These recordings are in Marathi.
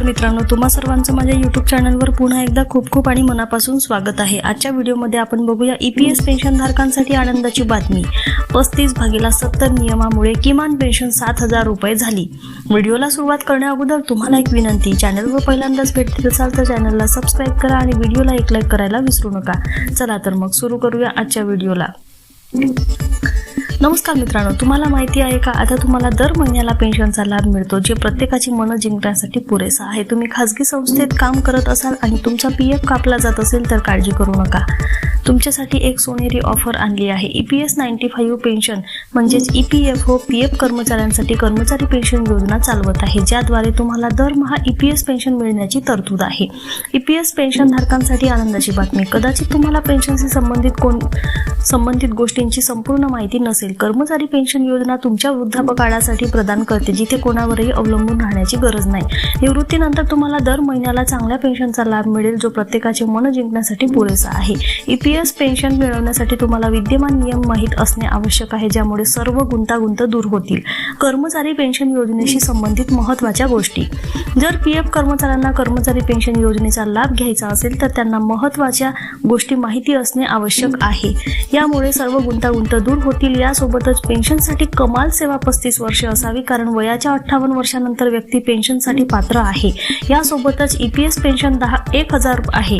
मित्रांनो तुम्हा सर्वांचं माझ्या युट्यूब चॅनलवर पुन्हा एकदा खूप खूप आणि मनापासून स्वागत आहे. आजच्या व्हिडिओमध्ये आपण बघूया ई पी एस पेन्शनधारकांसाठी आनंदाची बातमी. पस्तीस भागीला सत्तर नियमामुळे किमान पेन्शन सात हजार रुपये झाली. व्हिडिओला सुरुवात करण्या अगोदर तुम्हाला एक विनंती चॅनलवर पहिल्यांदाच भेटत असाल तर चॅनलला सबस्क्राईब करा आणि व्हिडिओला एक लाईक करायला विसरू नका. चला तर मग सुरू करूया आजच्या व्हिडिओला. नमस्कार मित्रांनो तुम्हाला माहिती आहे का? आता तुम्हाला दर महिन्याला पेन्शनचा लाभ मिळतो जे प्रत्येकाची मनं जिंकण्यासाठी पुरेसा आहे. तुम्ही खाजगी संस्थेत काम करत असाल आणि तुमचा पी एफ कापला जात असेल तर काळजी करू नका. तुमच्यासाठी एक सोनेरी ऑफर आणली आहे. E P S ninety five pension म्हणजेच E P F O P F कर्मचाऱ्यांसाठी कर्मचारी पेन्शन योजना चालवत आहे ज्याद्वारे तुम्हाला दरमहा ई पी एस पेन्शन मिळण्याची तरतूद आहे. ई पी एस पेन्शनधारकांसाठी आनंदाची बातमी. कदाचित तुम्हाला पेन्शनशी संबंधित कोण संबंधित गोष्टींची संपूर्ण माहिती नसेल कर्मचारी पेन्शन योजना तुमच्या वृद्धापकाळासाठी प्रदान करते जिथे कोणावरही अवलंबून राहण्याची गरज नाही. निवृत्तीनंतर तुम्हाला दर महिन्याला चांगल्या पेन्शनचा लाभ मिळेल जो प्रत्येकाचे मन जिंकण्यासाठी पुरेसा आहे. ई पी एस पेन्शन मिळवण्यासाठी तुम्हाला विद्यमान नियम माहीत असणे आवश्यक आहे ज्यामुळे सर्व गुंतागुंत दूर होतील. कर्मचारी पेन्शन योजनेशी संबंधित महत्त्वाच्या गोष्टी. जर पी एफ कर्मचाऱ्यांना कर्मचारी पेन्शन योजनेचा लाभ घ्यायचा असेल तर त्यांना महत्त्वाच्या गोष्टी माहिती असणे आवश्यक आहे. यामुळे सर्व गुंतागुंत दूर होतील. यासोबतच पेन्शनसाठी कमाल सेवा पस्तीस वर्षे असावी कारण वयाच्या अठ्ठावन्न वर्षानंतर व्यक्ती पेन्शनसाठी पात्र आहे. यासोबतच ई पी एस पेन्शन दहा एक हजार आहे.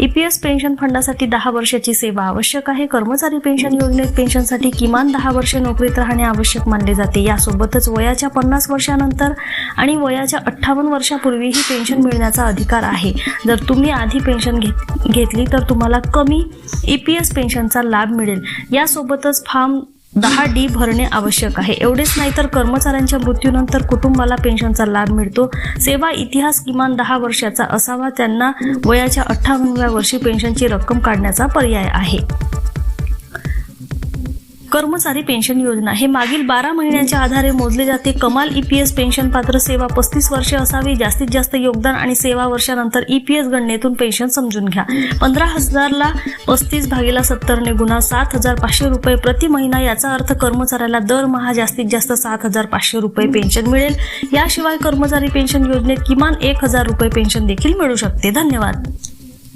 ई पी एस पेन्शन फंडासाठी दहा वर्षाची सेवा आवश्यक आहे. कर्मचारी पेन्शन योजनेत पेन्शनसाठी किमान दहा वर्षे नोकरीत राहणे आवश्यक मानले जाते. यासोबतच वयाच्या पन्नास वर्षानंतर आणि वयाच्या अठ्ठावन्न वर्षापूर्वीही पेन्शन मिळण्याचा अधिकार आहे. जर तुम्ही आधी पेन्शन घेत घेतली तर तुम्हाला कमी ई पी एस पेन्शनचा लाभ मिळेल. यासोबतच फार्म दहा डी भरणे आवश्यक आहे. एवढेच नाही तर कर्मचाऱ्यांच्या मृत्यूनंतर कुटुंबाला पेन्शनचा लाभ मिळतो. सेवा इतिहास किमान दहा वर्षाचा असावा. त्यांना वयाच्या अठ्ठावन्नव्या वर्षी पेन्शनची रक्कम काढण्याचा पर्याय आहे. कर्मचारी पेन्शन योजना. हे मागील बारा महिन्यांच्या आधारे मोजले जाते. कमाल ई पी एस पेन्शन पात्र सेवा पस्तीस वर्षे असावी. जास्तीत जास्त योगदान आणि सेवा वर्षानंतर ई पी एस गणनेतून पेन्शन समजून घ्या. पंधरा हजारला पस्तीस भागीला सत्तरने गुन्हा सात हजार पाचशे रुपये प्रति महिना. याचा अर्थ कर्मचाऱ्याला दरमहा जास्तीत जास्त सात हजार पाचशे रुपये पेन्शन मिळेल. याशिवाय कर्मचारी पेन्शन योजनेत किमान एक हजार रुपये पेन्शन देखील मिळू शकते. धन्यवाद.